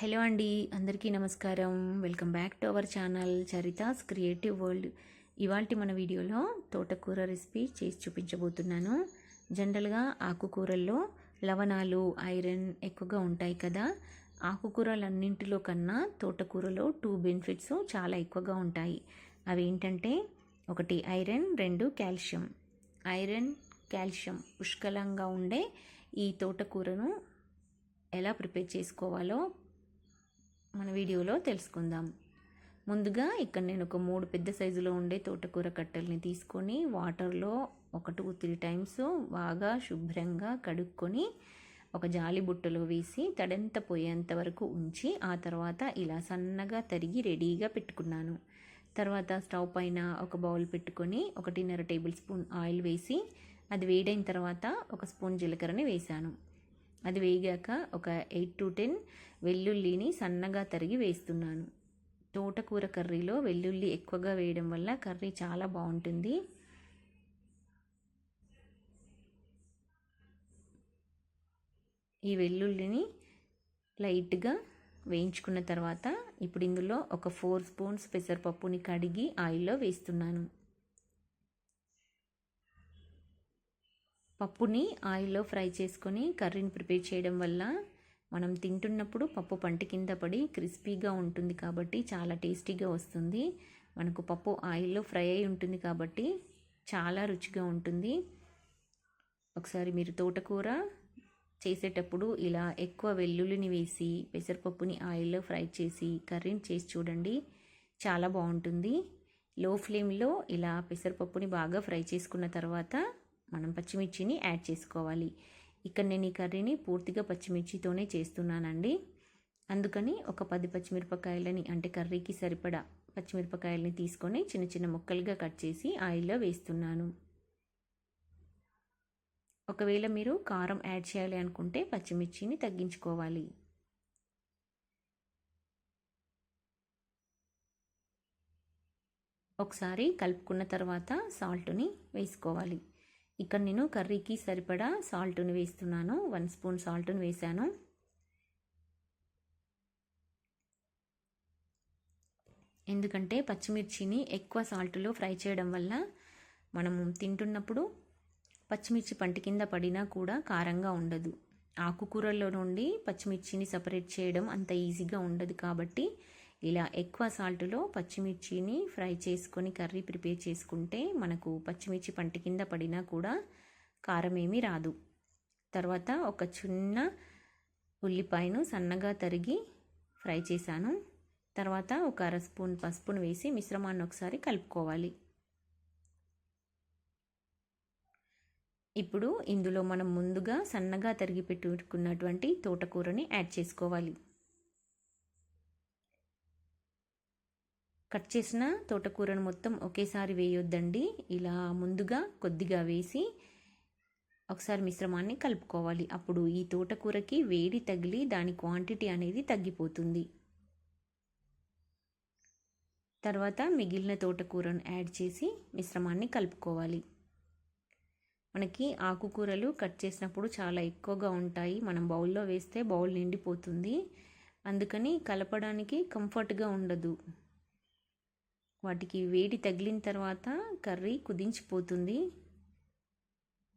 Hello అండి అందరికీ నమస్కారం. Welcome back to our channel Charitha's creative world. ఇవాల్టి మన వీడియోలో తోటకూర రెసిపీ చేసి చూపించబోతున్నాను. జనరల్గా ఆకుకూరల్లో లవణాలు ఐరన్ ఎక్కువగా ఉంటాయి కదా. ఆకుకూరలన్నింటిలో కన్నా తోటకూరలో టూ బెనిఫిట్స్ చాలా ఎక్కువగా ఉంటాయి. అవి ఏంటంటే ఒకటి ఐరన్ రెండు కాల్షియం. ఐరన్ కాల్షియం పుష్కలంగా ఉండే ఈ తోటకూరను ఎలా ప్రిపేర్ చేసుకోవాలో మన వీడియోలో తెలుసుకుందాం. ముందుగా ఇక్కడ నేను ఒక మూడు పెద్ద సైజులో ఉండే తోటకూర కట్టెల్ని తీసుకొని వాటర్లో ఒక టూ త్రీ టైమ్స్ బాగా శుభ్రంగా కడుక్కొని ఒక జాలి బుట్టలో వేసి తడంత పోయేంత వరకు ఉంచి ఆ తర్వాత ఇలా సన్నగా తరిగి రెడీగా పెట్టుకున్నాను. తర్వాత స్టవ్ పైన ఒక బౌల్ పెట్టుకొని ఒకటిన్నర టేబుల్ స్పూన్ ఆయిల్ వేసి అది వేడైన తర్వాత ఒక స్పూన్ జీలకర్రని వేశాను. అది వేగాక ఒక ఎయిట్ టు టెన్ వెల్లుల్లిని సన్నగా తరిగి వేస్తున్నాను. తోటకూర కర్రీలో వెల్లుల్లి ఎక్కువగా వేయడం వల్ల కర్రీ చాలా బాగుంటుంది. ఈ వెల్లుల్లిని లైట్గా వేయించుకున్న తర్వాత ఇప్పుడు ఇందులో ఒక ఫోర్ స్పూన్స్ పెసరపప్పుని కడిగి ఆయిల్లో వేస్తున్నాను. పప్పుని ఆయిల్లో ఫ్రై చేసుకొని కర్రీని ప్రిపేర్ చేయడం వల్ల మనం తింటున్నప్పుడు పప్పు పంటి కింద పడి క్రిస్పీగా ఉంటుంది కాబట్టి చాలా టేస్టీగా వస్తుంది. మనకు పప్పు ఆయిల్లో ఫ్రై అయి ఉంటుంది కాబట్టి చాలా రుచిగా ఉంటుంది. ఒకసారి మీరు తోటకూర చేసేటప్పుడు ఇలా ఎక్కువ వెల్లుల్లిని వేసి పెసరపప్పుని ఆయిల్లో ఫ్రై చేసి కర్రీని చేసి చూడండి. చాలా బాగుంటుంది. లో ఫ్లేమ్లో ఇలా పెసరపప్పుని బాగా ఫ్రై చేసుకున్న తర్వాత మనం పచ్చిమిర్చిని యాడ్ చేసుకోవాలి. ఇక్కడ నేను ఈ కర్రీని పూర్తిగా పచ్చిమిర్చితోనే చేస్తున్నానండి. అందుకని ఒక పది పచ్చిమిరపకాయలని అంటే కర్రీకి సరిపడా పచ్చిమిరపకాయలని తీసుకొని చిన్న చిన్న ముక్కలుగా కట్ చేసి ఆయిల్లో వేస్తున్నాను. ఒకవేళ మీరు కారం యాడ్ చేయాలి అనుకుంటే పచ్చిమిర్చిని తగ్గించుకోవాలి. ఒకసారి కలుపుకున్న తర్వాత సాల్ట్ని వేసుకోవాలి. ఇక్కడ నేను కర్రీకి సరిపడా సాల్ట్ని వేస్తున్నాను. వన్ స్పూన్ సాల్ట్ని వేసాను ఎందుకంటే పచ్చిమిర్చిని ఎక్కువ సాల్ట్లో ఫ్రై చేయడం వల్ల మనము తింటున్నప్పుడు పచ్చిమిర్చి పంట కింద పడినా కూడా కారంగా ఉండదు. ఆకుకూరల్లో నుండి పచ్చిమిర్చిని సపరేట్ చేయడం అంత ఈజీగా ఉండదు కాబట్టి ఇలా ఎక్కువ సాల్ట్లో పచ్చిమిర్చిని ఫ్రై చేసుకొని కర్రీ ప్రిపేర్ చేసుకుంటే మనకు పచ్చిమిర్చి పంట కింద పడినా కూడా కారం ఏమీ రాదు. తర్వాత ఒక చిన్న ఉల్లిపాయను సన్నగా తరిగి ఫ్రై చేశాను. తర్వాత ఒక అర స్పూన్ పసుపును వేసి మిశ్రమాన్ని ఒకసారి కలుపుకోవాలి. ఇప్పుడు ఇందులో మనం ముందుగా సన్నగా తరిగి పెట్టుకున్నటువంటి తోటకూరని యాడ్ చేసుకోవాలి. కట్ చేసిన తోటకూరను మొత్తం ఒకేసారి వేయొద్దండి. ఇలా ముందుగా కొద్దిగా వేసి ఒకసారి మిశ్రమాన్ని కలుపుకోవాలి. అప్పుడు ఈ తోటకూరకి వేడి తగిలి దాని క్వాంటిటీ అనేది తగ్గిపోతుంది. తర్వాత మిగిలిన తోటకూరను యాడ్ చేసి మిశ్రమాన్ని కలుపుకోవాలి. మనకి ఆకుకూరలు కట్ చేసినప్పుడు చాలా ఎక్కువగా ఉంటాయి. మనం బౌల్లో వేస్తే బౌల్ నిండిపోతుంది. అందుకని కలపడానికి కంఫర్ట్గా ఉండదు. వాటికి వేడి తగిలిన తర్వాత కర్రీ కుదించిపోతుంది.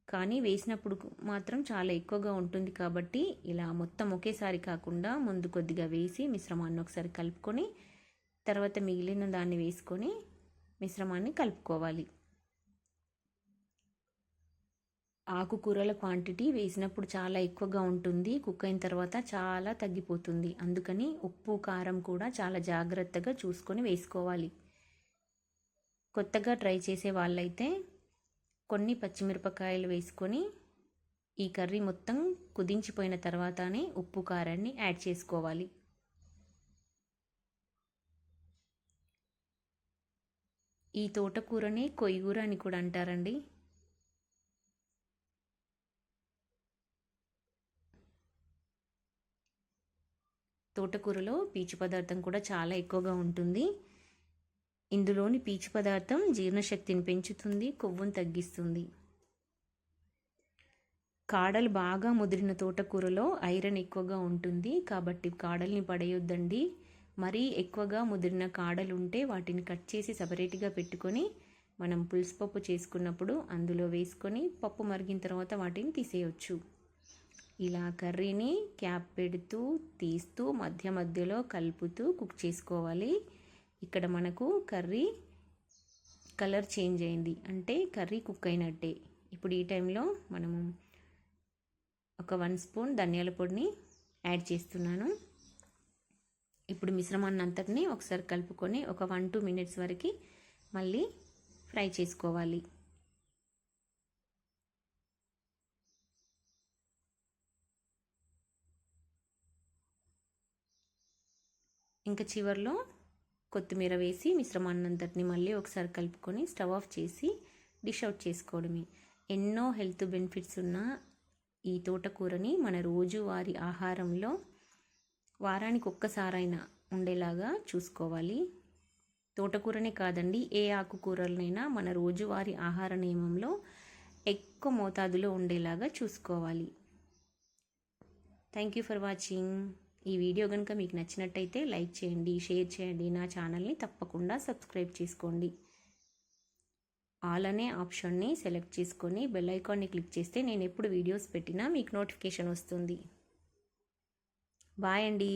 కానీ వేసినప్పుడు మాత్రం చాలా ఎక్కువగా ఉంటుంది కాబట్టి ఇలా మొత్తం ఒకేసారి కాకుండా ముందు కొద్దిగా వేసి మిశ్రమాన్ని ఒకసారి కలుపుకొని తర్వాత మిగిలిన దాన్ని వేసుకొని మిశ్రమాన్ని కలుపుకోవాలి. ఆకుకూరల క్వాంటిటీ వేసినప్పుడు చాలా ఎక్కువగా ఉంటుంది కుక్ అయిన తర్వాత చాలా తగ్గిపోతుంది. అందుకని ఉప్పు కారం కూడా చాలా జాగ్రత్తగా చూసుకొని వేసుకోవాలి. కొత్తగా ట్రై చేసే వాళ్ళైతే కొన్ని పచ్చిమిరపకాయలు వేసుకొని ఈ కర్రీ మొత్తం కుదించిపోయిన తర్వాతనే ఉప్పు కారాన్ని యాడ్ చేసుకోవాలి. ఈ తోటకూరని కొయ్యూర అని కూడా అంటారండి. తోటకూరలో పీచు పదార్థం కూడా చాలా ఎక్కువగా ఉంటుంది. ఇందులోని పీచు పదార్థం జీర్ణశక్తిని పెంచుతుంది కొవ్వును తగ్గిస్తుంది. కాడలు బాగా ముదిరిన తోటకూరలో ఐరన్ ఎక్కువగా ఉంటుంది. కాబట్టి కాడల్ని పడేయొద్దండి. మరీ ఎక్కువగా ముదిరిన కాడలు ఉంటే వాటిని కట్ చేసి సపరేట్గా పెట్టుకొని మనం పులుసు పప్పు చేసుకున్నప్పుడు అందులో వేసుకొని పప్పు మరిగిన తర్వాత వాటిని తీసేయొచ్చు. ఇలా కర్రీని క్యాప్ పెడుతూ తీస్తూ మధ్య మధ్యలో కలుపుతూ కుక్ చేసుకోవాలి. ఇక్కడ మనకు కర్రీ కలర్ చేంజ్ అయింది. అంటే కర్రీ కుక్ అయినట్టే. ఇప్పుడు ఈ టైంలో మనము ఒక వన్ స్పూన్ ధనియాల పొడిని యాడ్ చేస్తున్నాను. ఇప్పుడు మిశ్రమాన్ని అంతటిని ఒకసారి కలుపుకొని ఒక వన్ టూ మినిట్స్ వరకు మళ్ళీ ఫ్రై చేసుకోవాలి. ఇంకా చివరిలో కొత్తిమీర వేసి మిశ్రమాన్నంతటిని మళ్ళీ ఒకసారి కలుపుకొని స్టవ్ ఆఫ్ చేసి డిష్ అవుట్ చేసుకోవడమే. ఎన్నో హెల్త్ బెనిఫిట్స్ ఉన్న ఈ తోటకూరని మన రోజువారి ఆహారంలో వారానికి ఒక్కసారైనా ఉండేలాగా చూసుకోవాలి. తోటకూరనే కాదండి ఏ ఆకుకూరలనైనా మన రోజువారి ఆహార నియమంలో ఎక్కువ మోతాదులో ఉండేలాగా చూసుకోవాలి. థ్యాంక్ యూ ఫర్ వాచింగ్ ఈ వీడియో కనుక మీకు నచ్చినట్టయితే లైక్ చేయండి షేర్ చేయండి నా ఛానల్ని తప్పకుండా సబ్స్క్రైబ్ చేసుకోండి. ఆల్ అనే ఆప్షన్ని సెలెక్ట్ చేసుకొని బెల్ ఐకాన్ని క్లిక్ చేస్తే నేను ఎప్పుడు వీడియోస్ పెట్టినా మీకు నోటిఫికేషన్ వస్తుంది. బాయ్ అండి.